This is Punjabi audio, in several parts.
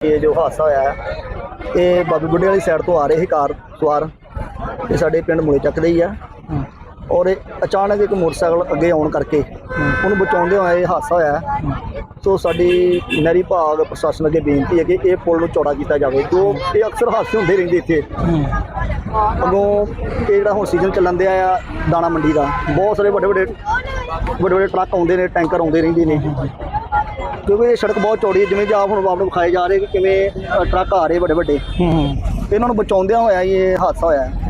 ਇਹ ਜੋ ਹਾਦਸਾ ਹੋਇਆ ਹੈ ਇਹ ਬਾਬੂ ਬੁੱਢੇ ਵਾਲੀ ਸਾਈਡ ਤੋਂ ਆ ਰਹੇ ਸੀ ਕਾਰ ਸਵਾਰ। ਇਹ ਸਾਡੇ ਪਿੰਡ ਮੂਲੇ ਚੱਕ ਦੇ ਹੀ ਆ। ਔਰ ਇਹ ਅਚਾਨਕ ਇੱਕ ਮੋਟਰਸਾਈਕਲ ਅੱਗੇ ਆਉਣ ਕਰਕੇ ਉਹਨੂੰ ਬਚਾਉਂਦੇ ਹੋਏ ਇਹ ਹਾਦਸਾ ਹੋਇਆ ਹੈ। ਸੋ ਸਾਡੀ ਨਹਿਰੀ ਭਾਗ ਪ੍ਰਸ਼ਾਸਨ ਅੱਗੇ ਬੇਨਤੀ ਹੈ ਕਿ ਇਹ ਪੁਲ ਨੂੰ ਚੌੜਾ ਕੀਤਾ ਜਾਵੇ ਜੋ ਇਹ ਅਕਸਰ ਹਾਦਸੇ ਹੁੰਦੇ ਰਹਿੰਦੇ ਇੱਥੇ। ਅੱਗੋਂ ਇਹ ਜਿਹੜਾ ਹੁਣ ਸੀਜ਼ਨ ਚੱਲਣ ਦਿਆ ਆ ਦਾਣਾ ਮੰਡੀ ਦਾ ਬਹੁਤ ਸਾਰੇ ਵੱਡੇ ਵੱਡੇ ਵੱਡੇ ਵੱਡੇ ਟਰੱਕ ਆਉਂਦੇ ਨੇ ਟੈਂਕਰ ਆਉਂਦੇ ਰਹਿੰਦੇ ਨੇ। ਕਿਉਂਕਿ ਇਹ ਸੜਕ ਬਹੁਤ ਚੌੜੀ ਹੈ ਜਿਵੇਂ ਜਾਂ ਹੁਣ ਆਪ ਨੂੰ ਵਿਖਾਏ ਜਾ ਰਹੇ ਕਿ ਕਿਵੇਂ ਅ, ਟਰੱਕ ਆ ਰਹੇ ਵੱਡੇ ਵੱਡੇ। ਇਹਨਾਂ ਨੂੰ ਬਚਾਉਂਦਿਆਂ ਹੋਇਆ ਹੀ ਇਹ ਹਾਦਸਾ ਹੋਇਆ ਹੈ।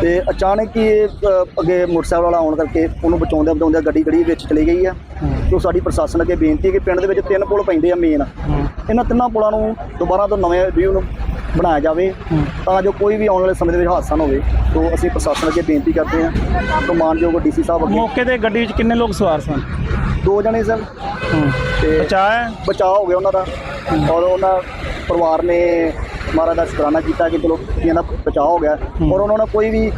ਤੇ ਅਚਾਨਕ ਹੀ ਇਹ ਅ, ਅੱਗੇ ਮੋਟਰਸਾਈਕਲ ਵਾਲਾ ਆਉਣ ਕਰਕੇ ਉਹਨੂੰ ਬਚਾਉਂਦਿਆਂ ਬਚਾਉਂਦਿਆਂ ਗੱਡੀ ਗੱਡੀ ਵਿੱਚ ਚਲੀ ਗਈ ਆ ਸੋ ਸਾਡੀ ਪ੍ਰਸ਼ਾਸਨ ਅੱਗੇ ਬੇਨਤੀ ਹੈ ਕਿ ਪਿੰਡ ਦੇ ਵਿੱਚ ਤਿੰਨ ਪੁਲ ਪੈਂਦੇ ਆ ਮੇਨ ਇਹਨਾਂ ਤਿੰਨਾਂ ਪੁਲਾਂ ਨੂੰ ਦੁਬਾਰਾ ਤੋਂ ਨਵੇਂ ਵਿਊ ਨੂੰ ਬਣਾਇਆ ਜਾਵੇ ਤਾਂ ਜੋ ਕੋਈ ਵੀ ਆਉਣ ਵਾਲੇ ਸਮੇਂ ਦੇ ਵਿੱਚ ਹਾਦਸਾ ਨਾ ਹੋਵੇ। ਸੋ ਅਸੀਂ ਪ੍ਰਸ਼ਾਸਨ ਅੱਗੇ ਬੇਨਤੀ ਕਰਦੇ ਹਾਂ ਸੋ ਮਾਨਯੋਗ ਡੀਸੀ ਸਾਹਿਬ ਅੱਗੇ। ਮੌਕੇ ਤੇ ਗੱਡੀ ਵਿੱਚ ਕਿੰਨੇ ਲੋਕ ਸਵਾਰ ਸਨ? ਦੋ ਜਣੇ ਸਨ। ਤੇ ਬਚਾਇਆ ਬਚਾਅ ਹੋ ਗਿਆ ਉਹਨਾਂ ਦਾ। ਔਰ ਉਹਨਾਂ ਪਰਿਵਾਰ ਨੇ ਮਹਾਰਾਜ ਦਾ ਸ਼ੁਕਰਾਨਾ ਕੀਤਾ ਕਿ ਚਲੋ ਇਹਨਾਂ ਦਾ ਬਚਾਅ ਹੋ ਗਿਆ। ਔਰ ਉਹਨਾਂ ਨੇ ਕੋਈ ਵੀ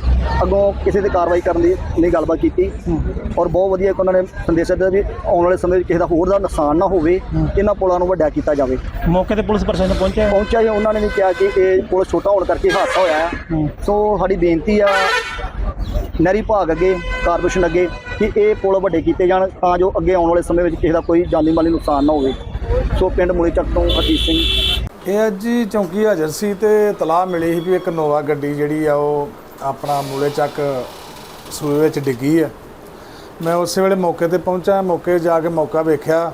ਅੱਗੋਂ ਕਿਸੇ ਤੇ ਕਾਰਵਾਈ ਕਰਨ ਦੀ ਨਹੀਂ ਗੱਲਬਾਤ ਕੀਤੀ। ਔਰ ਬਹੁਤ ਵਧੀਆ ਕਿ ਉਹਨਾਂ ਨੇ ਸੰਦੇਸ਼ ਦਿੱਤਾ ਵੀ ਆਉਣ ਵਾਲੇ ਸਮੇਂ ਵਿੱਚ ਕਿਸੇ ਦਾ ਹੋਰ ਦਾ ਨੁਕਸਾਨ ਨਾ ਹੋਵੇ ਇਹਨਾਂ ਪੁਲਾਂ ਨੂੰ ਵੱਡਾ ਕੀਤਾ ਜਾਵੇ। ਮੌਕੇ ਤੇ ਪੁਲਿਸ ਪ੍ਰਸ਼ਾਸਨ ਪਹੁੰਚਿਆ? ਪਹੁੰਚਿਆ ਜੀ ਉਹਨਾਂ ਨੇ ਵੀ ਕਿਹਾ ਕਿ ਇਹ ਪੁਲ ਛੋਟਾ ਹੋਣ ਕਰਕੇ ਹਾਦਸਾ ਹੋਇਆ। ਹੈ। ਸੋ ਸਾਡੀ ਬੇਨਤੀ ਆ ਨਹਿਰੀ ਭਾਗ ਅੱਗੇ, ਕਾਰਪੋਰੇਸ਼ਨ ਅੱਗੇ ਕਿ ਇਹ ਪੁਲ ਵੱਡੇ ਕੀਤੇ ਜਾਣ ਤਾਂ ਜੋ ਅੱਗੇ ਆਉਣ ਵਾਲੇ ਸਮੇਂ ਵਿੱਚ ਕਿਸੇ ਦਾ ਕੋਈ ਜਾਨੀ ਮਾਲੀ ਨੁਕਸਾਨ ਨਾ ਹੋਵੇ। ਸੋ ਪਿੰਡ ਮੂਲੇ ਚੱਕ ਤੋਂ ਹਰਜੀਤ ਸਿੰਘ। ਇਹ ਅੱਜ ਜੀ ਚੌਂਕੀ ਹਾਜ਼ਰ ਸੀ ਤੇ ਤਲਾਹ ਮਿਲੀ ਸੀ ਵੀ ਇੱਕ ਨੋਵਾ ਗੱਡੀ ਜਿਹੜੀ ਆ ਉਹ ਆਪਣਾ ਮੂਲੇ ਚੱਕ ਸੂਏ ਵਿੱਚ ਡਿੱਗੀ ਆ। ਮੈਂ ਉਸੇ ਵੇਲੇ ਮੌਕੇ ਤੇ ਪਹੁੰਚਾ, ਮੌਕੇ ਜਾ ਕੇ ਮੌਕਾ ਵੇਖਿਆ।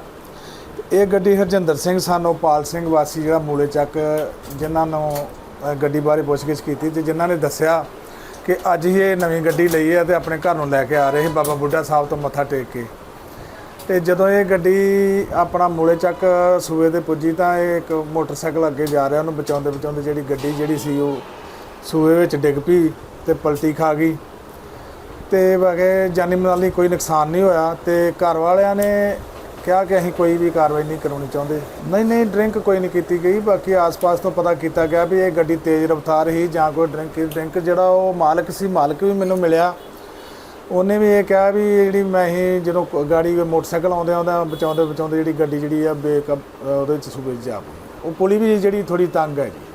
ਇਹ ਗੱਡੀ ਹਰਜਿੰਦਰ ਸਿੰਘ ਸਾਨੋ ਪਾਲ ਸਿੰਘ ਵਾਸੀ ਜਿਹੜਾ ਮੂਲੇ ਚੱਕ ਜਿਨ੍ਹਾਂ ਨੂੰ ਗੱਡੀ ਬਾਰੇ ਪੁੱਛਗਿੱਛ ਕੀਤੀ ਤੇ ਜਿਨ੍ਹਾਂ ਨੇ ਦੱਸਿਆ ਕਿ ਅੱਜ ਹੀ ਇਹ ਨਵੀਂ ਗੱਡੀ ਲਈ ਹੈ ਤੇ ਆਪਣੇ ਘਰ ਨੂੰ ਲੈ ਕੇ ਆ ਰਹੇ ਸੀ ਬਾਬਾ ਬੁੱਢਾ ਸਾਹਿਬ ਤੋਂ ਮੱਥਾ ਟੇਕ ਕੇ। ਤੇ ਜਦੋਂ ਇਹ ਗੱਡੀ ਆਪਣਾ ਮੂਲੇ ਚੱਕ ਸੂਏ ਤੇ ਪੁੱਜੀ ਤਾਂ ਇਹ ਇੱਕ ਮੋਟਰਸਾਈਕਲ ਅੱਗੇ ਜਾ ਰਿਹਾ, ਉਹਨੂੰ ਬਚਾਉਂਦੇ ਬਚਾਉਂਦੇ ਜਿਹੜੀ ਗੱਡੀ ਜਿਹੜੀ ਸੀ ਉਹ ਸੂਏ ਵਿੱਚ ਡਿੱਗ ਪਈ ਤੇ ਪਲਟੀ ਖਾ ਗਈ। ਤੇ ਵਗੇ ਜਾਨੀ ਮਾਲੀ ਕੋਈ ਨੁਕਸਾਨ ਨਹੀਂ ਹੋਇਆ ਤੇ ਘਰ ਵਾਲਿਆਂ ਨੇ ਕਿਹਾ ਕਿ ਅਸੀਂ ਕੋਈ ਵੀ ਕਾਰਵਾਈ ਨਹੀਂ ਕਰਾਉਣੀ ਚਾਹੁੰਦੇ। ਨਹੀਂ ਨਹੀਂ, ਡਰਿੰਕ ਕੋਈ ਨਹੀਂ ਕੀਤੀ ਗਈ। ਬਾਕੀ ਆਸ-ਪਾਸ ਤੋਂ ਪਤਾ ਕੀਤਾ ਗਿਆ ਵੀ ਇਹ ਗੱਡੀ ਤੇਜ਼ ਰਫ਼ਤਾਰ ਹੀ ਜਾਂ ਕੋਈ ਡਰਿੰਕ ਡਰਿੰਕ ਜਿਹੜਾ ਉਹ ਮਾਲਕ ਸੀ, ਮਾਲਕ ਵੀ ਮੈਨੂੰ ਮਿਲਿਆ। ਉਹਨੇ ਵੀ ਇਹ ਕਿਹਾ ਵੀ ਜਿਹੜੀ ਮੈਂ ਹੀ ਜਦੋਂ ਗਾੜੀ ਮੋਟਰਸਾਈਕਲ ਆਉਂਦੇ ਆਉਂਦਾ ਬਚਾਉਂਦੇ ਬਚਾਉਂਦੇ ਜਿਹੜੀ ਗੱਡੀ ਜਿਹੜੀ ਆ ਬੇਕ ਉਹਦੇ 'ਚ ਸੂਬੇ 'ਚ ਜਾ ਪਈ ਉਹ ਪੁਲੀ ਵੀ ਜਿਹੜੀ ਥੋੜੀ ਤੰਗ ਹੈ ਜੀ